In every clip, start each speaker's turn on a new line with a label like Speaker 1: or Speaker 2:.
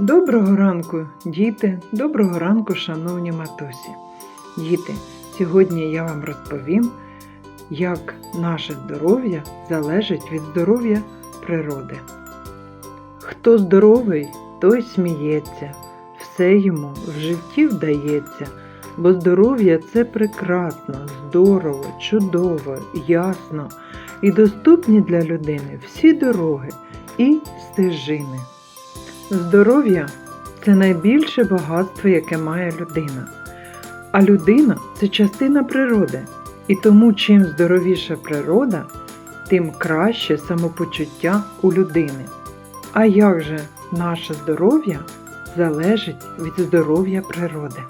Speaker 1: Доброго ранку, діти, доброго ранку, шановні матусі. Діти, сьогодні я вам розповім, як наше здоров'я залежить від здоров'я природи. Хто здоровий, той сміється, все йому в житті вдається, бо здоров'я це прекрасно, здорово, чудово, ясно і доступні для людини всі дороги і стежини. Здоров'я це найбільше багатство, яке має людина. А людина це частина природи. І тому чим здоровіша природа, тим краще самопочуття у людини. А як же наше здоров'я залежить від здоров'я природи?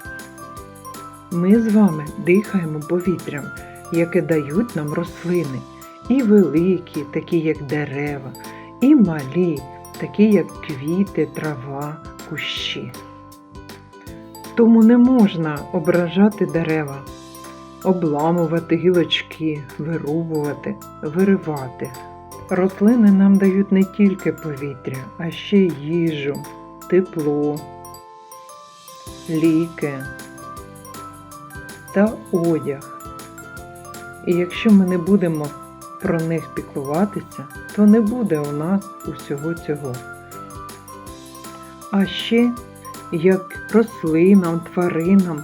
Speaker 1: Ми з вами дихаємо повітрям, яке дають нам рослини, і великі, такі як дерева, і малі, такі як квіти, трава, кущі. Тому не можна ображати дерева, обламувати гілочки, вирубувати, виривати. Рослини нам дають не тільки повітря, а ще їжу, тепло, ліки та одяг. І якщо ми не будемо про них піклуватися, то не буде у нас усього цього. А ще, як рослинам, тваринам,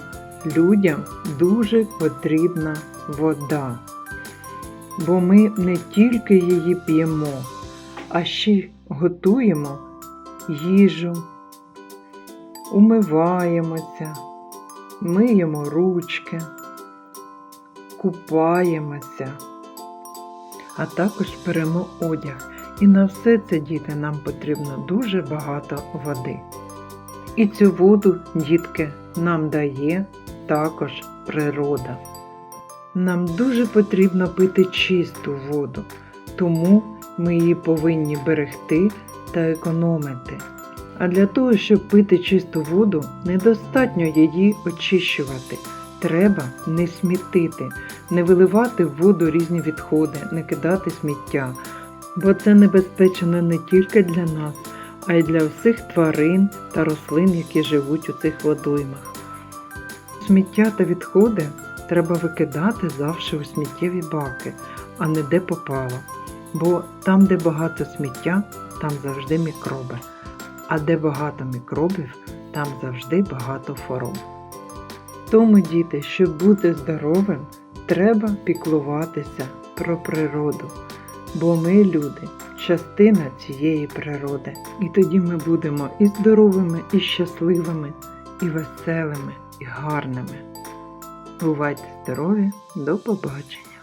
Speaker 1: людям дуже потрібна вода. Бо ми не тільки її п'ємо, а ще готуємо їжу, умиваємося, миємо ручки, купаємося а також перемо одяг. І на все це, діти, нам потрібно дуже багато води. І цю воду, дітки, нам дає також природа. Нам дуже потрібно пити чисту воду, тому ми її повинні берегти та економити. А для того, щоб пити чисту воду, недостатньо її очищувати. Треба не смітити, не виливати в воду різні відходи, не кидати сміття, бо це небезпечно не тільки для нас, а й для всіх тварин та рослин, які живуть у цих водоймах. Сміття та відходи треба викидати завжди у сміттєві баки, а не де попало. Бо там, де багато сміття, там завжди мікроби, а де багато мікробів, там завжди багато хвороб. Тому, діти, щоб бути здоровим, треба піклуватися про природу, бо ми, люди, частина цієї природи. І тоді ми будемо і здоровими, і щасливими, і веселими, і гарними. Бувайте здорові, до побачення!